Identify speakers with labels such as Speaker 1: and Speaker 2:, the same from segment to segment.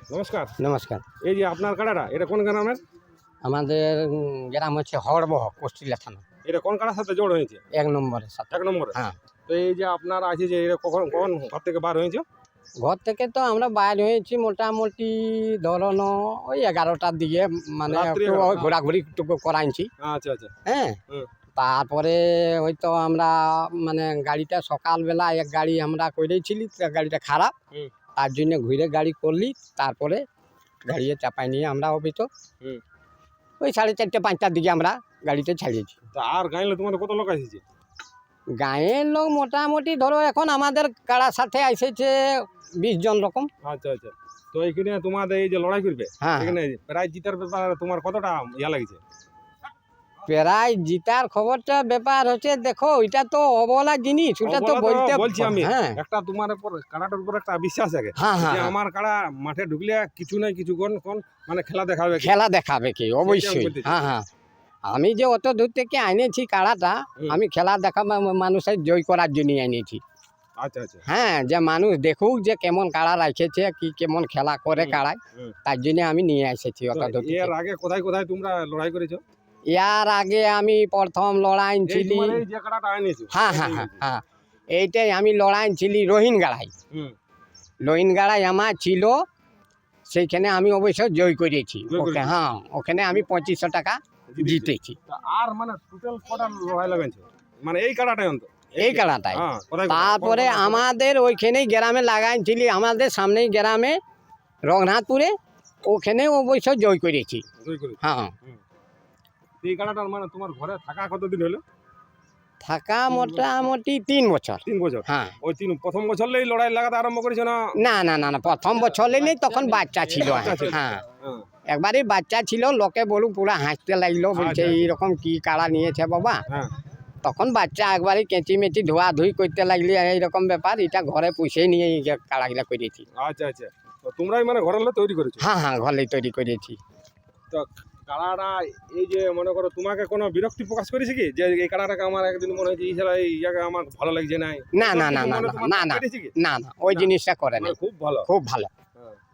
Speaker 1: নমস্কার।
Speaker 2: নমস্কার।
Speaker 1: এই যে আপনার কাড়াটা এটা কোন গ্রামের?
Speaker 2: আমাদের গ্রাম হচ্ছে হরবহ কুষ্টিলা থানা।
Speaker 1: এটা কোন কাড়ার সাথে জোড় হয়েছে?
Speaker 2: এক নম্বরের সাথে।
Speaker 1: এক নম্বরে?
Speaker 2: হ্যাঁ।
Speaker 1: তো এই যে আপনার আছে যে এটা কখন কখন ঘর থেকে বার হয়েছে?
Speaker 2: ঘর থেকে তো আমরা বাইর হয়েছি মোটামুটি ধরুন ওই এগারোটার দিকে মানে ওই ঘোরাঘুরি একটু করাইছি।
Speaker 1: আচ্ছা আচ্ছা।
Speaker 2: হ্যাঁ। তারপরে হয়তো আমরা মানে গাড়িটা সকালবেলা এক গাড়ি আমরা করেছিলি গাড়িটা খারাপ। তার জন্য ঘুরে গাড়ি করলি তারপরে গাড়িয়ে চাপাই নিয়ে আমরা অফিস
Speaker 1: হুম।
Speaker 2: ওই সাড়ে চারটে পাঁচটার দিকে আমরা গাড়িতে ছাড়িয়েছি।
Speaker 1: আর গাইলে তোমাদের কত লোক এসেছে
Speaker 2: গাঁয়ের লোক মোটামুটি ধরো এখন আমাদের কাড়ার সাথে এসেছে বিশ জন রকম।
Speaker 1: আচ্ছা আচ্ছা। তো এইখানে তোমাদের এই যে লড়াই করবে
Speaker 2: হ্যাঁ।
Speaker 1: এখানে প্রায় জিতার ব্যাপারে তোমার কতটা ইয়া লাগছে?
Speaker 2: প্রায় জিতার খবরটা ব্যাপার হচ্ছে দেখো এটা তো অবলা জিনিস ওটা তো বলতে
Speaker 1: বলছি আমি।
Speaker 2: হ্যাঁ।
Speaker 1: একটা তোমার উপর কাড়াটার উপর একটা বিশ্বাস আছে।
Speaker 2: হ্যাঁ
Speaker 1: যে
Speaker 2: হ্যাঁ।
Speaker 1: আমার কাড়া মাঠে ঢুকলে কিছু নাই কিছু কোন কোন মানে খেলা দেখাবে কি।
Speaker 2: খেলা দেখাবে কি? অবশ্যই। হ্যাঁ হ্যাঁ। আমি যে অত দূর থেকে আনেছি কাড়াটা আমি খেলা দেখা মানুষের জয় করার জন্য আনিয়েছি
Speaker 1: আচ্ছা আচ্ছা।
Speaker 2: হ্যাঁ যে মানুষ দেখুক যে কেমন কাড়া রাখেছে কি কেমন খেলা করে কাড়ায় তার জন্য আমি নিয়ে এসেছি অত দূর।
Speaker 1: এর আগে কোথায় কোথায় তোমরা লড়াই করেছ?
Speaker 2: ইয়ার আগে আমি প্রথম লড়াই
Speaker 1: এই
Speaker 2: ছিলি। হ্যাঁ হ্যাঁ হ্যাঁ হ্যাঁ। এইটাই আমি লড়াই ছিলি রোহিন গাড়াই। রোহিন গাড়াই আমার ছিল সেইখানে আমি অবশ্য জয় করেছি। ওকে হ্যাঁ ওখানে আমি পঁচিশশো টাকা জিতেছি।
Speaker 1: আর মানে টোটাল কটা লড়াই লাগাইছো? মানে এই কাড়াটাই অন্ত
Speaker 2: এই কাড়াটাই।
Speaker 1: হ্যাঁ?
Speaker 2: তারপরে আমাদের ওইখানেই গ্রামে লাগাইছিলি আমাদের সামনেই গ্রামে রঘনাথপুরে ওখানে অবশ্য জয় করেছি। হ্যাঁ।
Speaker 1: এই কাড়াটার মানে তোমার ঘরে থাকা কতদিন হলো?
Speaker 2: থাকা মোটামুটি তিন বছর।
Speaker 1: তিন বছর?
Speaker 2: হ্যাঁ।
Speaker 1: ওই তিন প্রথম বছর এই লড়াই লাগাতে আরম্ভ করেছ না?
Speaker 2: না না না না প্রথম বছর নেই তখন বাচ্চা ছিল
Speaker 1: বাচ্চা
Speaker 2: হ্যাঁ।
Speaker 1: হ্যাঁ,
Speaker 2: একবারই বাচ্চা ছিল লোকে বলু পুরো হাসতে লাগল বলছে। এইরকম কি কাড়া নিয়েছে বাবা?
Speaker 1: হ্যাঁ।
Speaker 2: তখন বাচ্চা একবারই কেঁচি মেচি ধোয়া ধুই করতে লাগলি এইরকম ব্যাপার এটা ঘরে পুষে নিয়ে কাড়াগুলা করেছি
Speaker 1: আচ্ছা আচ্ছা। তো তোমরাই মানে ঘরের তৈরি করেছ?
Speaker 2: হ্যাঁ হ্যাঁ ঘরে তৈরি করেছি
Speaker 1: তো কাড়াটা এই যে মনে করো তোমাকে কোনো বিরক্তি প্রকাশ করেছে কি? যে এই কাড়াটাকে আমার একদিন মনে হয়েছে এই ছেলে এই জায়গায় আমার ভালো লাগছে না
Speaker 2: না না না না না, না না না ওই জিনিসটা করে না
Speaker 1: মানে খুব ভালো।
Speaker 2: খুব ভালো।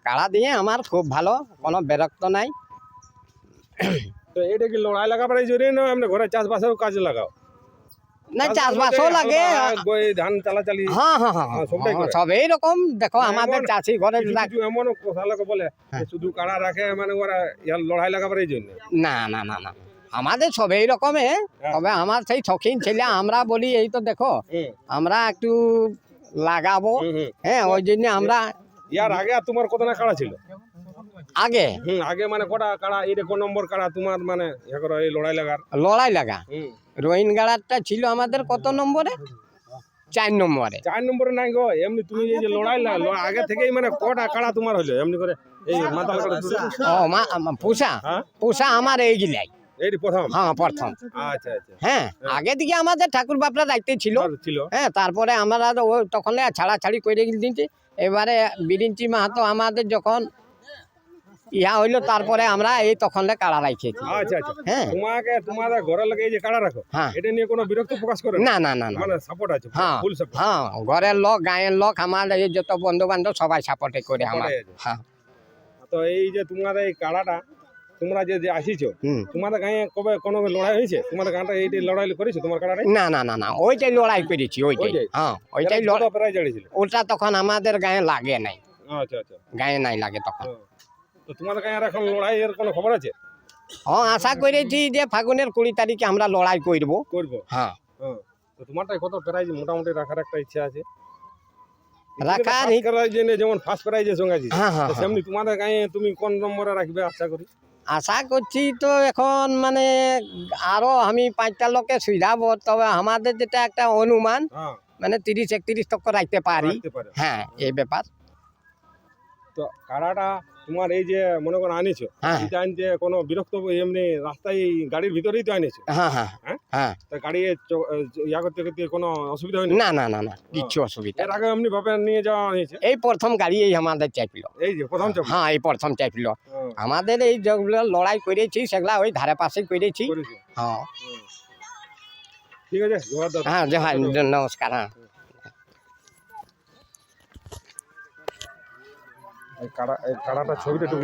Speaker 2: কাড়া দিয়ে আমার খুব ভালো কোনো বিরক্ত নাই।
Speaker 1: তো এটা কি লড়াই লাগাবার জন্য এমনি ঘরে চাষবাসেও কাজে লাগাও।
Speaker 2: না চাষবাসও লাগে।
Speaker 1: ধান চালাচালি
Speaker 2: হ্যাঁ হ্যাঁ হ্যাঁ। সব এইরকম। দেখো আমাদের চাষি ঘরে
Speaker 1: কথা লোকে বলে। শুধু কাড়া রাখে মানে ওরা লড়াই লাগাবার এই জন্য।
Speaker 2: না না না না আমাদের সব এইরকমে।
Speaker 1: হ্যাঁ।
Speaker 2: তবে আমার সেই শখিন ছেলে আমরা বলি এই তো দেখো আমরা একটু লাগাবো। হ্যাঁ ওই জন্য আমরা
Speaker 1: ইয়ার আগে আর তোমার কত না কাড়া ছিল?
Speaker 2: আগে?
Speaker 1: হুম আগে মানে কটা কাড়া এই কোন নম্বর কাড়া তোমার মানে ইয়ে করো এই লড়াই লাগার।
Speaker 2: লড়াই লাগা।
Speaker 1: হুম
Speaker 2: রোহিন গাড়াটা ছিল আমাদের কত নম্বরে? চার নম্বরে।
Speaker 1: চার নম্বরে নাই গো এমনি তুমি এই যে লড়াই আগে থেকেই মানে কটা কাড়া তোমার হলো? এমনি করে এই মাতাল কাড়া
Speaker 2: ও মা পুষা?
Speaker 1: হ্যাঁ?
Speaker 2: পুষা আমার
Speaker 1: এইটি প্রথম?
Speaker 2: হ্যাঁ প্রথম।
Speaker 1: আচ্ছা আচ্ছা।
Speaker 2: হ্যাঁ আগে দিকে আমাদের ঠাকুর বাপরা রাখতে ছিল।
Speaker 1: ছিল।
Speaker 2: হ্যাঁ তারপরে আমরা তখন ছাড়াছাড়ি করে দিয়েছি। এবারে বিরিঞ্চি মাহাতো আমাদের যখন ইহা হইল তারপরে আমরা এই তখন কাড়া রাখেছি
Speaker 1: আচ্ছা আচ্ছা।
Speaker 2: হ্যাঁ।
Speaker 1: তোমাকে তোমাদের ঘরের লাগে এই যে কাড়া রাখো
Speaker 2: হ্যাঁ।
Speaker 1: এটা নিয়ে কোনো বিরক্ত প্রকাশ করে
Speaker 2: না? না না
Speaker 1: মানে সাপোর্ট আছে
Speaker 2: হ্যাঁ
Speaker 1: ফুল সাপোর্ট
Speaker 2: হ্যাঁ ঘরের লোক গায়ের লোক আমার এই যত বন্ধু বান্ধব সবাই সাপোর্টে করে আমার হ্যাঁ।
Speaker 1: তো এই যে তোমাদের এই কাড়াটা তোমরা যে যে আসিছো তোমাদের গায়ে কবে কোনো লড়াই হয়েছে? তোমাদের গাঁটা এইটি লড়াই করেছ তোমার কাড়াটাই?
Speaker 2: না না না না ওইটাই লড়াই করেছি ওইটাই? হ্যাঁ ওইটাই লড়াই। ওটা তখন আমাদের গায়ে লাগে নাই।
Speaker 1: আচ্ছা আচ্ছা।
Speaker 2: গায়ে নাই লাগে তখন।
Speaker 1: তো তোমাদের আর এখন লড়াইয়ের কোনো খবর আছে?
Speaker 2: হ্যাঁ আশা করেছি যে ফাগুনের কুড়ি তারিখে আমরা লড়াই করব।
Speaker 1: করব।
Speaker 2: হ্যাঁ।
Speaker 1: হ্যাঁ। তো তোমারটাই কত প্রাইজ? মোটামুটি রাখার একটা ইচ্ছা আছে।
Speaker 2: রাখার
Speaker 1: প্রাইজ যেমন ফার্স্ট প্রাইজের সঙ্গে আছে
Speaker 2: হ্যাঁ হ্যাঁ।
Speaker 1: সেমনি তোমাদের গায়ে তুমি কোন নম্বরে রাখবে আশা করি?
Speaker 2: আশা করছি তো এখন মানে আরও আমি পাঁচটা লোকে সুইধাবো তবে আমাদের যেটা একটা অনুমান মানে তিরিশ একত্রিশ তক রাখতে পারি। হ্যাঁ এই ব্যাপার।
Speaker 1: তো কাড়াটা তোমার এই যে মনে করো আনিছো
Speaker 2: হ্যাঁ।
Speaker 1: এটা আনতে কোনো বিরক্ত এমনি রাস্তায় গাড়ির ভিতরেই তো আনিছো
Speaker 2: হ্যাঁ হ্যাঁ
Speaker 1: হ্যাঁ?
Speaker 2: হ্যাঁ?
Speaker 1: তা গাড়ি ইয়া করতে করতে কোনো অসুবিধা হয়নি?
Speaker 2: না না না না কিচ্ছু অসুবিধা
Speaker 1: এর আগে এমনি ভাবে নিয়ে যাওয়া হয়েছে?
Speaker 2: এই প্রথম গাড়ি এই আমাদের চাইছিল।
Speaker 1: এই যে প্রথম চাপ
Speaker 2: হ্যাঁ এই প্রথম চাইছিল। আমাদের এই যেগুলো লড়াই করেছি সেগুলা ওই ধারে পাশে করেছি। হ্যাঁ।
Speaker 1: ঠিক আছে
Speaker 2: হ্যাঁ নমস্কার হ্যাঁ।
Speaker 1: এই কাড়া এই কাড়াটা ছবিটা একটু